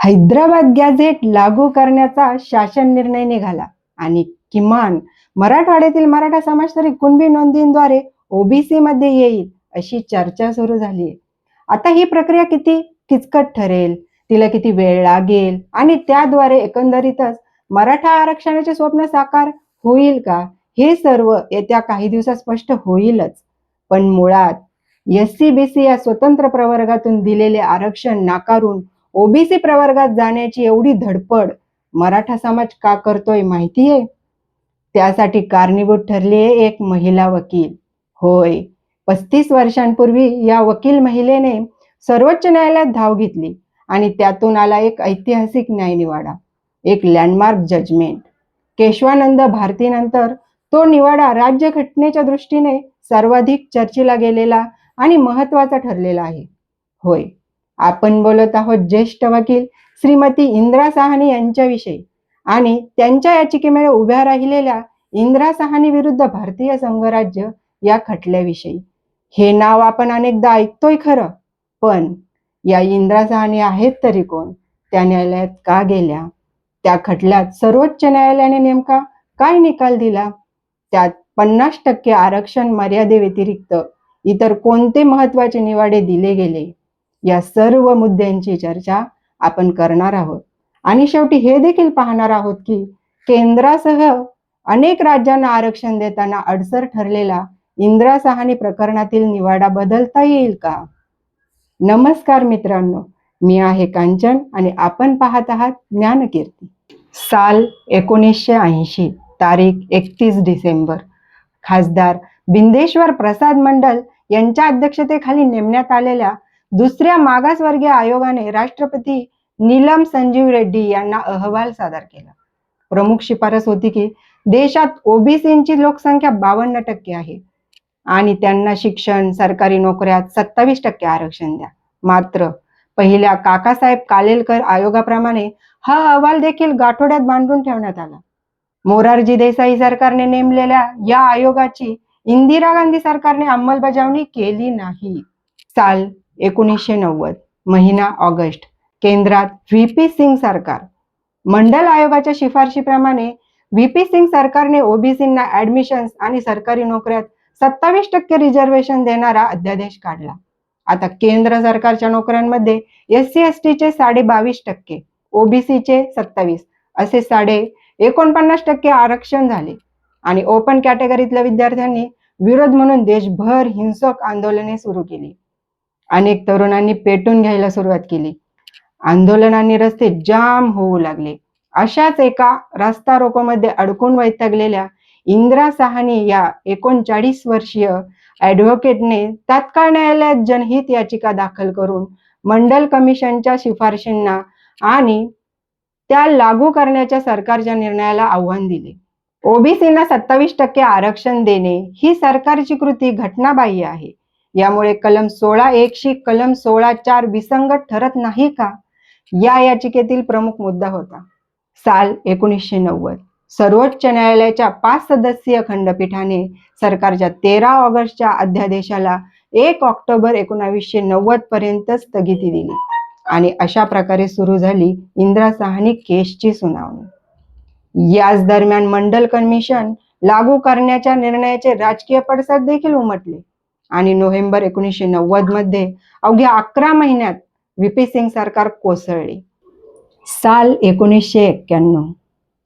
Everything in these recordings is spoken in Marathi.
हैदराबाद गॅझेट लागू करण्याचा शासन निर्णय निघाला आणि किमान मराठवाड्यातील मराठा समाज तरी कुणबी नोंदींद्वारे ओबीसी मध्ये येईल अशी चर्चा सुरू झाली. आता ही प्रक्रिया किती किचकट ठरेल? तिला किती वेळ लागेल? आणि त्याद्वारे एकंदरीतच मराठा आरक्षणाचे स्वप्न साकार होईल का? हे सर्व येत्या काही दिवसात स्पष्ट होईलच. पण मुळात एस सी बी सी या स्वतंत्र प्रवर्गातून दिलेले आरक्षण नाकारून ओबीसी प्रवर्गात जाण्याची एवढी धडपड मराठा समाज का करतोय माहितीये? त्यासाठी कारणीभूत ठरली आहे एक महिला वकील. होय पस्तीस वर्षांपूर्वी या वकील महिलेने सर्वोच्च न्यायालयात धाव घेतली आणि त्यातून आला एक ऐतिहासिक न्यायनिवाडा एक लँडमार्क जजमेंट केशवानंद भारतीनंतर तो निवाडा राज्यघटनेच्या दृष्टीने सर्वाधिक चर्चेला गेलेला आणि महत्त्वाचा ठरलेला आहे. होय आपण बोलत आहोत ज्येष्ठ वकील श्रीमती इंद्रा साहनी यांच्याविषयी. आणि त्यांच्या याचिकेमुळे उभ्या राहिलेल्या इंद्रा साहनी विरुद्ध भारतीय संघराज्य या खटल्याविषयी. हे नाव आपण अनेकदा ऐकतोय खरं पण या इंद्रा साहनी आहेत तरी कोण? त्या न्यायालयात का गेल्या? त्या खटल्यात सर्वोच्च न्यायालयाने नेमका काय निकाल दिला? त्यात पन्नास टक्के आरक्षण मर्यादेव्यतिरिक्त इतर कोणते महत्त्वाचे निवाडे दिले गेले? या सर्व मुद्द्यांची चर्चा आपण करणार आहोत. आणि शेवटी हे देखील पाहणार आहोत की केंद्रासह अनेक राज्यांना आरक्षण देताना अडसर ठरलेला इंदिरा सहानी प्रकरणातील निवाडा बदलता येईल का? नमस्कार मित्रांनो मी आहे कांचन आणि आपण पाहत आहात ज्ञानकीर्ती. साल एकोणीसशे ऐंशी तारीख एकतीस डिसेंबर. खासदार बिंदेश्वर प्रसाद मंडल यांच्या अध्यक्षतेखाली नेमण्यात आलेल्या दुसऱ्या मागासवर्गीय आयोगाने राष्ट्रपती नीलम संजीव रेड्डी यांना अहवाल सादर केला. प्रमुख शिफारस होती की देशात ओबीसींची लोकसंख्या बावन्न टक्के आहे आणि त्यांना शिक्षण सरकारी नोकऱ्यात सत्तावीस टक्के आरक्षण द्या. मात्र पहिल्या काकासाहेब कालेलकर आयोगाप्रमाणे हा अहवाल देखील गाठोड्यात बांधून ठेवण्यात आला. मोरारजी देसाई सरकारने नेमलेल्या या आयोगाची इंदिरा गांधी सरकारने अंमलबजावणी केली नाही. साल एकोणीसशे नव्वद महिना ऑगस्ट. केंद्रात व्ही पी सिंग सरकार. मंडल आयोगाच्या शिफारशीप्रमाणे व्ही पी सिंग सरकारने ओबीसींना ऍडमिशन्स आणि सरकारी नोकऱ्यात सत्तावीस टक्के रिझर्वेशन देणारा अध्यादेश काढला. आता केंद्र सरकारच्या नोकऱ्यांमध्ये एस सी एस टीचे साडे बावीस टक्के ओबीसीचे सत्तावीस असे साडे एकोणपन्नास टक्के आरक्षण झाले. आणि ओपन कॅटेगरीतल्या विद्यार्थ्यांनी विरोध म्हणून देशभर हिंसक आंदोलने सुरू केली. अनेक तरुणांनी पेटून घ्यायला सुरुवात केली. आंदोलनांनी रस्ते जाम होऊ लागले. अशाच एका रास्ता रोकोमध्ये अडकून वैतागलेल्या इंदिरा साहनी या एकोणचाळीस वर्षीय ऍडव्होकेटने तात्काळ न्यायालयात जनहित याचिका दाखल करून मंडल कमिशनच्या शिफारशींना आणि त्या लागू करण्याच्या सरकारच्या निर्णयाला आव्हान दिले. ओबीसींना सत्तावीस टक्के आरक्षण देणे ही सरकारची कृती घटनाबाह्य आहे. यामुळे कलम सोळा एकशी कलम सोळा चार विसंगत ठरत नाही का? या याचिकेतील प्रमुख मुद्दा होता. साल एकोणीसशे नव्वद. सर्वोच्च न्यायालयाच्या पाच सदस्यीय खंडपीठाने सरकारच्या तेरा ऑगस्टच्या अध्यादेशाला एक ऑक्टोबर एकोणावीसशे नव्वद पर्यंत स्थगिती दिली आणि अशा प्रकारे सुरू झाली इंदिरा साहनी केसची सुनावणी. याच दरम्यान मंडल कमिशन लागू करण्याच्या निर्णयाचे राजकीय पडसाद देखील उमटले. आणि नोव्हेंबर एकोणीसशे नव्वदमध्ये अवघ्या अकरा महिन्यात व्ही सिंग सरकार कोसळले. साल एकोणीसशे एक्क्याण्णव.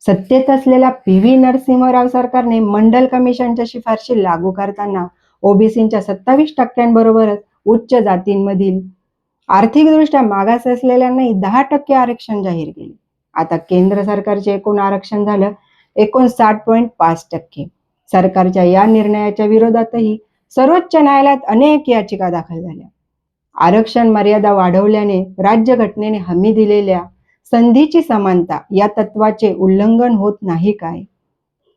सत्तेत असलेल्या पी व्ही नरसिंहराव सरकारने मंडल कमिशनच्या शिफारशी लागू करताना ओबीसींच्या सत्तावीस टक्क्यांबरोबरच उच्च जातींमधील आर्थिकदृष्ट्या मागास असलेल्यांनाही दहा टक्के आरक्षण जाहीर केले. आता केंद्र सरकारचे एकूण आरक्षण झालं एकोणसाठ पॉईंट पाच टक्के. सरकारच्या या निर्णयाच्या विरोधातही सर्वोच्च न्यायालयात अनेक याचिका दाखल झाल्या. आरक्षण मर्यादा वाढवल्याने राज्यघटनेने हमी दिलेल्या संधीची समानता या तत्वाचे उल्लंघन होत नाही काय?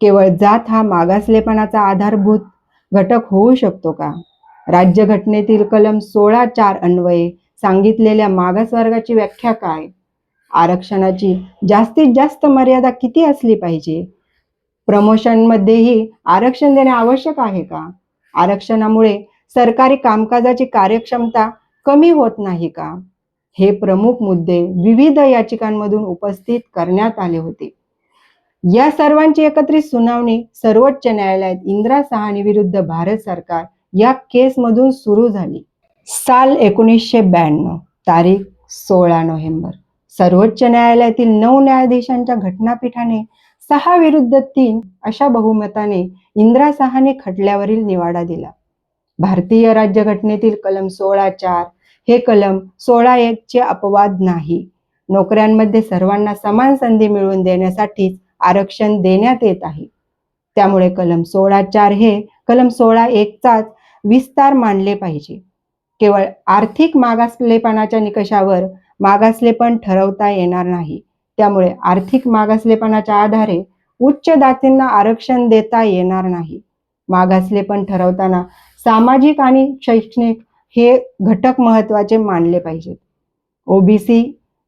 केवळ जात हा मागासलेपणाचा आधारभूत घटक होऊ शकतो का? राज्यघटनेतील कलम सोळा चार अन्वये सांगितलेल्या मागासवर्गाची व्याख्या काय? आरक्षणाची जास्तीत जास्त मर्यादा किती असली पाहिजे? प्रमोशनमध्येही आरक्षण देणे आवश्यक आहे का? आरक्षणामुळे सरकारी कामकाजाची कार्यक्षमता कमी होत नाही का? हे प्रमुख मुद्दे विविध याचिकांमधून उपस्थित करण्यात आले होते. या सर्वांची एकत्रित सुनावणी सर्वोच्च न्यायालयात इंदिरा सहानी विरुद्ध भारत सरकार या केसमधून सुरू झाली. साल एकोणीसशे ब्याण्णव तारीख सोळा नोव्हेंबर. सर्वोच्च न्यायालयातील नऊ न्यायाधीशांच्या घटनापीठाने सहा विरुद्ध तीन अशा बहुमताने इंदिरा सहाने खटल्यावरील निवाडा दिला. भारतीय राज्यघटनेतील कलम सोळा चार हे कलम सोळा एक चे अपवाद नाही. नोकऱ्यांमध्ये सर्वांना समान संधी मिळवून देण्यासाठीच आरक्षण देण्यात येत आहे. त्यामुळे कलम सोळा चार हे कलम सोळा एकचाच विस्तार मानले पाहिजे. केवळ आर्थिक मागासलेपणाच्या निकषावर मागासलेपण ठरवता येणार नाही. त्यामुळे आर्थिक मागासलेपणाच्या आधारे उच्च जातींना आरक्षण देता येणार नाही. मागासलेपण ठरवताना सामाजिक आणि शैक्षणिक हे घटक महत्त्वाचे मानले पाहिजेत. ओबीसी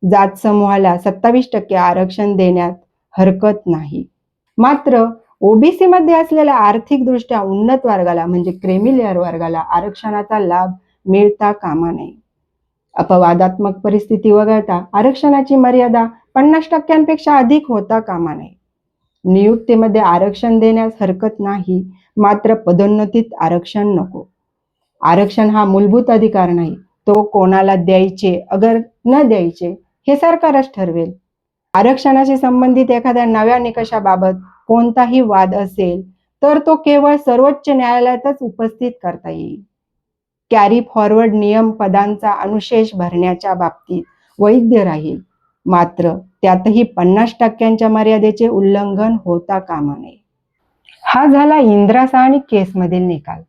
जात समूहाला सत्तावीस टक्के आरक्षण देण्यात हरकत नाही. मात्र ओबीसी मध्ये असलेल्या आर्थिकदृष्ट्या उन्नत वर्गाला म्हणजे क्रेमिलियर वर्गाला आरक्षणाचा लाभ मिळता कामा नये. अपवादात्मक परिस्थिती वगळता आरक्षणाची मर्यादा पन्नास टक्क्यांपेक्षा अधिक होता कामा नये. नियुक्तीमध्ये आरक्षण देण्यास हरकत नाही मात्र पदोन्नतीत आरक्षण नको. आरक्षण हा मूलभूत अधिकार नाही तो कोणाला द्यायचे अगर न द्यायचे हे सरकारच ठरवेल. आरक्षणाशी संबंधित एखाद्या नव्या निकषाबाबत कोणताही वाद असेल तर तो केवळ सर्वोच्च न्यायालयातच उपस्थित करता येईल. कॅरी फॉरवर्ड नियम पदांचा अनुशेष भरण्याच्या बाबतीत वैध राहील. मात्र त्यातही पन्नास टक्क्यांच्या मर्यादेचे उल्लंघन होता कामा नये. हा झाला इंदिरा साहनी केसमधील निकाल.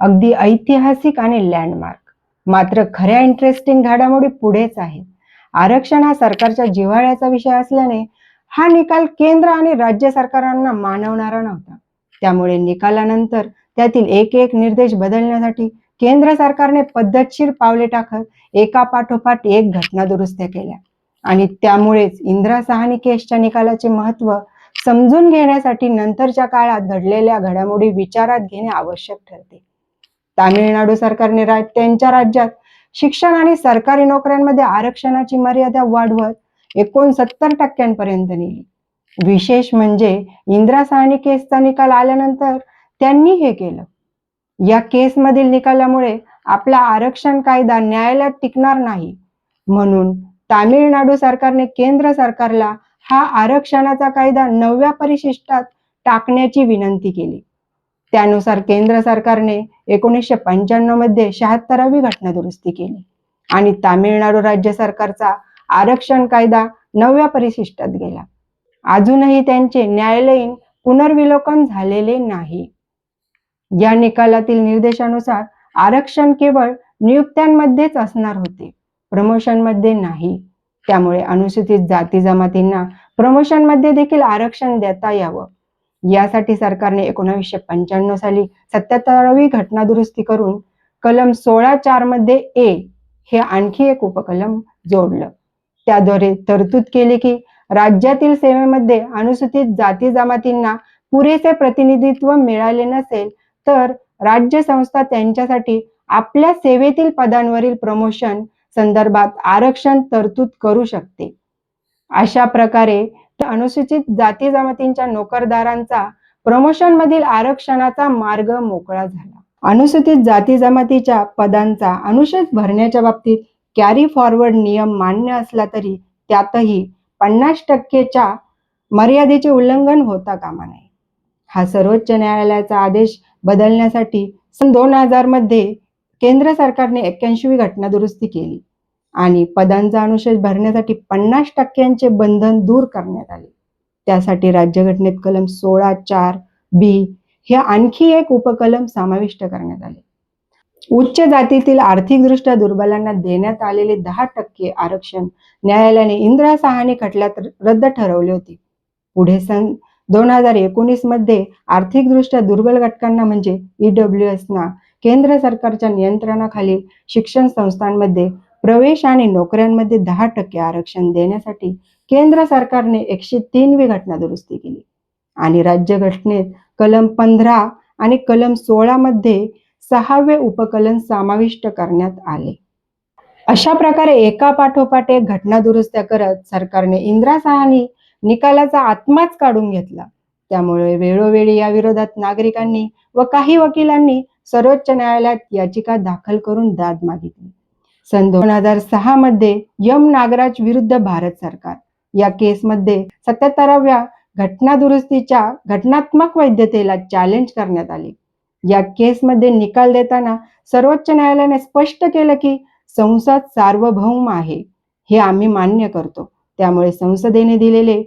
अगदी ऐतिहासिक आणि लँडमार्क मात्र खऱ्या इंटरेस्टिंग घडामोडी पुढेच आहेत. आरक्षण हा सरकारच्या जिव्हाळ्याचा विषय असल्याने हा निकाल केंद्र आणि राज्य सरकारांना मानवणारा नव्हता. त्यामुळे निकालानंतर त्यातील एक एक निर्देश बदलण्यासाठी केंद्र सरकारने पद्धतशीर पावले टाकत एका पाठोपाठ एक घटना दुरुस्त्या केल्या. आणि त्यामुळेच इंदिरा सहानी केसच्या निकालाचे महत्त्व समजून घेण्यासाठी नंतरच्या काळात घडलेल्या घडामोडी विचारात घेणे आवश्यक ठरते. तामिळनाडू सरकारने राज त्यांच्या राज्यात शिक्षण आणि सरकारी नोकऱ्यांमध्ये आरक्षणाची मर्यादा वाढवत एकोणसत्तर टक्क्यांपर्यंत नेली. विशेष म्हणजे इंदिरा सहानी केसचा निकाल आल्यानंतर त्यांनी हे केलं. या केसमधील निकालामुळे आपला आरक्षण कायदा न्यायालयात टिकणार नाही. म्हणून तामिळनाडू सरकारने केंद्र सरकारला हा आरक्षणाचा कायदा नवव्या परिशिष्टात टाकण्याची विनंती केली. त्यानुसार केंद्र सरकारने एकोणीसशे पंच्याण्णवमध्ये शहात्तरावी घटना दुरुस्ती केली आणि तामिळनाडू राज्य सरकारचा आरक्षण कायदा नवव्या परिशिष्टात गेला. अजूनही त्यांचे न्यायालयीन पुनर्विलोकन झालेले नाही. या निकालातील निर्देशानुसार आरक्षण केवळ नियुक्त्यांमध्येच असणार होते. प्रमोशनमध्ये नाही. त्यामुळे अनुसूचित जाती जमातींना प्रमोशनमध्ये देखील आरक्षण देता यावं. यासाठी सरकारने एकोणावीसशे पंच्याण्णव साली सत्याहत्तरावी घटना दुरुस्ती करून कलम सोळा चारमध्ये ए हे आणखी एक उपकलम जोडलं. त्याद्वारे तरतूद केली की राज्यातील सेवेमध्ये अनुसूचित जाती जमातींना पुरेसे प्रतिनिधित्व मिळाले नसेल तर राज्य संस्था त्यांच्यासाठी आपल्या सेवेतील पदांवरील प्रमोशन संदर्भात आरक्षण तरतूद करू शकते. अशा प्रकारे अनुसूचित जाती जमातींच्या नोकरदारांचा प्रमोशन मधील आरक्षणाचा मार्ग मोकळा झाला. अनुसूचित जाती जमातीच्या पदांचा अनुशेष भरण्याच्या बाबतीत कॅरी फॉरवर्ड नियम मान्य असला तरी त्यातही पन्नास टक्केच्या मर्यादेचे उल्लंघन होता कामा नये. हा सर्वोच्च न्यायालयाचा आदेश बदलण्यासाठी सन दोन हजारमध्ये केंद्र सरकारने एक्क्याऐंशीवी घटना दुरुस्ती केली आणि पदांचा अनुशेष भरण्यासाठी पन्नास टक्क्यांचे बंधन दूर करण्यात आले. त्यासाठी राज्यघटनेत कलम सोळा चार बी हे आणखी एक उपकलम समाविष्ट करण्यात आले. उच्च जातीतील आर्थिकदृष्ट्या दुर्बलांना देण्यात आलेले दहा टक्के आरक्षण न्यायालयाने इंदिरा सहाने खटल्यात रद्द ठरवले होते. पुढे सन दोन हजार एकोणीसमध्ये आर्थिकदृष्ट्या दुर्बल घटकांना म्हणजे ईडब्ल्यू ना केंद्र सरकारच्या नियंत्रणाखालील शिक्षण संस्थांमध्ये प्रवेश आणि नोकऱ्यांमध्ये दहा टक्के आरक्षण देण्यासाठी केंद्र सरकारने एकशे तीनवी घटना दुरुस्ती केली. आणि राज्य घटनेत कलम पंधरा आणि कलम सोळा मध्ये सहावे उपकलन समाविष्ट करण्यात आले. अशा प्रकारे एका पाठोपाठ एक घटना दुरुस्त्या करत सरकारने इंदिरा साहानी निकालाचा आत्माच काढून घेतला. त्यामुळे वेळोवेळी या विरोधात नागरिकांनी व काही वकिलांनी सर्वोच्च न्यायालयात याचिका दाखल करून दाद मागितली. सन दोन हजार सहा मध्ये यम नागराज विरुद्ध भारत सरकार. या केसमध्ये सत्याहत्तराव्या घटना दुरुस्तीच्या घटनात्मक वैधतेला चॅलेंज करण्यात आले. या केसमध्ये निकाल देताना सर्वोच्च न्यायालयाने स्पष्ट केलं की संसद सार्वभौम आहे. हे आम्ही मान्य करतो. त्यामुळे संसदेने दिलेले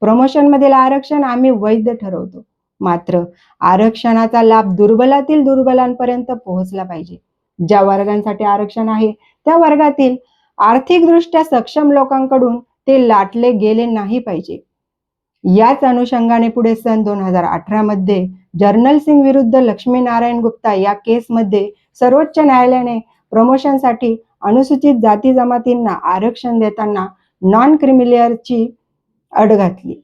प्रमोशन मधील आरक्षण आम्ही वैध ठरवतो. मात्र आरक्षणाचा लाभ दुर्बलातील दुर्बलांपर्यंत पोहोचला पाहिजे. ज्या वर्गांसाठी आरक्षण आहे त्या वर्गातील आर्थिकदृष्ट्या सक्षम लोकांकडून ते लाटले गेले नाही पाहिजे. याच अनुषंगाने पुढे सन दोन हजार अठरा मध्ये जर्नल सिंग विरुद्ध लक्ष्मीनारायण गुप्ता या केसमध्ये सर्वोच्च न्यायालयाने प्रमोशनसाठी अनुसूचित जाती जमातींना आरक्षण देताना नॉन क्रिमिलियरची अट घातली.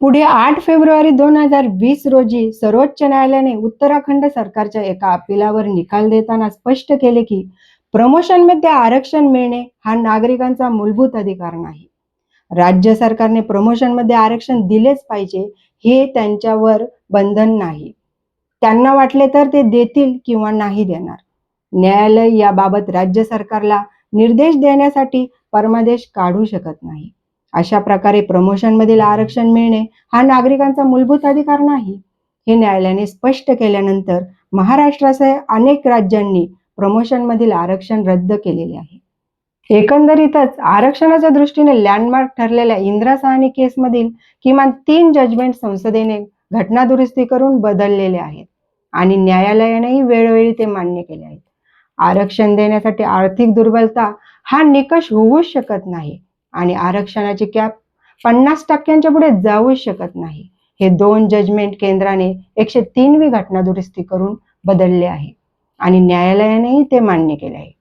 पुढे आठ फेब्रुवारी दोन हजार वीस रोजी सर्वोच्च न्यायालयाने उत्तराखंड सरकारच्या एका अपिलावर निकाल देताना स्पष्ट केले की प्रमोशनमध्ये आरक्षण मिळणे हा नागरिकांचा मूलभूत अधिकार नाही. राज्य सरकारने प्रमोशनमध्ये आरक्षण दिलेच पाहिजे हे त्यांच्यावर बंधन नाही. त्यांना वाटले तर ते देतील किंवा नाही देणार. न्यायालय याबाबत राज्य सरकारला निर्देश देण्यासाठी परमादेश काढू शकत नाही. अशा प्रकारे प्रमोशनमधील आरक्षण मिळणे हा नागरिकांचा मूलभूत अधिकार नाही. हे न्यायालयाने स्पष्ट केल्यानंतर महाराष्ट्रासह अनेक राज्यांनी प्रमोशनमधील आरक्षण रद्द केलेले आहे. एकंदरीतच आरक्षणाच्या दृष्टीने लँडमार्क ठरलेल्या इंदिरा साहनी केसमधील किमान तीन जजमेंट संसदेने घटना दुरुस्ती करून बदललेले आहेत आणि न्यायालयानेही वेळोवेळी ते मान्य केले आहेत. आरक्षण देण्यासाठी आर्थिक दुर्बलता हा निकष होऊच शकत नाही. आणि आरक्षणाची कॅप पन्नास टक्क्यांच्या पुढे जाऊच शकत नाही. हे दोन जजमेंट केंद्राने एकशे तीनवी घटना दुरुस्ती करून बदलले आहे. आणि न्यायालयानेही ते मान्य केले आहे.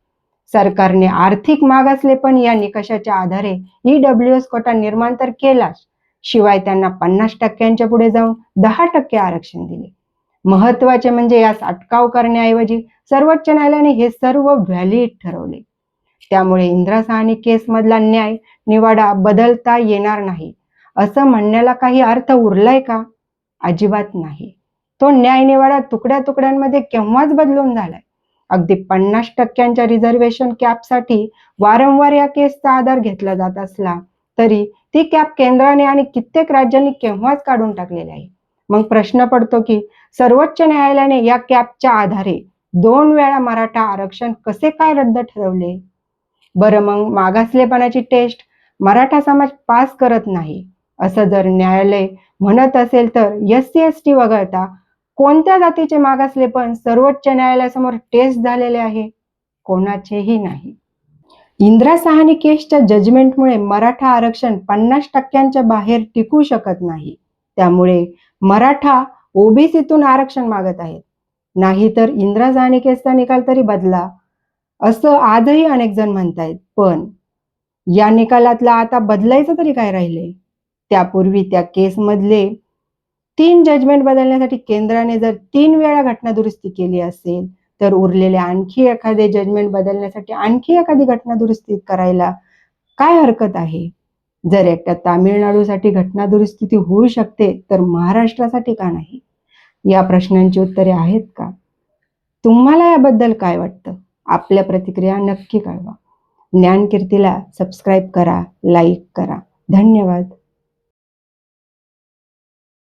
सरकारने आर्थिक मागासले पण या निकषाच्या आधारे ईडब्ल्यू एस कोटा निर्माण तर केलाच शिवाय त्यांना पन्नास टक्क्यांच्या पुढे जाऊन दहा टक्के आरक्षण दिले. महत्त्वाचे म्हणजे यास अटकाव करण्याऐवजी सर्वोच्च न्यायालयाने हे सर्व व्हॅलिड ठरवले. त्यामुळे इंदिरा केस केसमधला न्याय निवाडा बदलता येणार नाही. असं म्हणण्याला काही अर्थ उरलाय का? अजिबात नाही. तो न्याय निवाडा तुकड्या तुकड्यांमध्ये केव्हाच बदलून झालाय? अगदी पन्नास टक्क्यांच्या रिझर्वेशन कॅपसाठी वारंवार या केसचा आधार घेतला जात असला तरी ती कॅप केंद्राने आणि कित्येक राज्यांनी केव्हाच काढून टाकलेली आहे? मग प्रश्न पडतो की सर्वोच्च न्यायालयाने या कॅपच्या आधारे दोन वेळा मराठा आरक्षण कसे काय रद्द ठरवले? बरं मग मागासलेपणाची टेस्ट मराठा समाज पास करत नाही. असं जर न्यायालय म्हणत असेल तर एस सी एस टी वगळता कोणत्या जातीचे मागासलेपण सर्वोच्च न्यायालयासमोर टेस्ट झालेले आहे? कोणाचेही नाही. इंदिरा सहानी केसच्या जजमेंटमुळे मराठा आरक्षण पन्नास टक्क्यांच्या बाहेर टिकू शकत नाही. त्यामुळे मराठा ओबीसीतून आरक्षण मागत आहेत. नाहीतर इंदिरा सहानी केसचा निकाल तरी बदला. असं आजही अनेक जण म्हणतायत पण या निकालातला आता बदलायचं तरी काय राहिले त्यापूर्वी त्या केसमधले तीन जजमेंट बदलण्यासाठी केंद्राने जर तीन वेळा घटना दुरुस्ती केली असेल तर उरलेले आणखी एखादे जजमेंट बदलण्यासाठी आणखी एखादी घटना दुरुस्ती करायला काय हरकत आहे? जर एकट्या तामिळनाडूसाठी घटना दुरुस्ती होऊ शकते तर महाराष्ट्रासाठी का नाही? या प्रश्नांची उत्तरे आहेत का? तुम्हाला याबद्दल काय वाटतं? आपल्या प्रतिक्रिया नक्की कळवा. ज्ञानकीर्तीला सबस्क्राईब करा लाईक करा. धन्यवाद.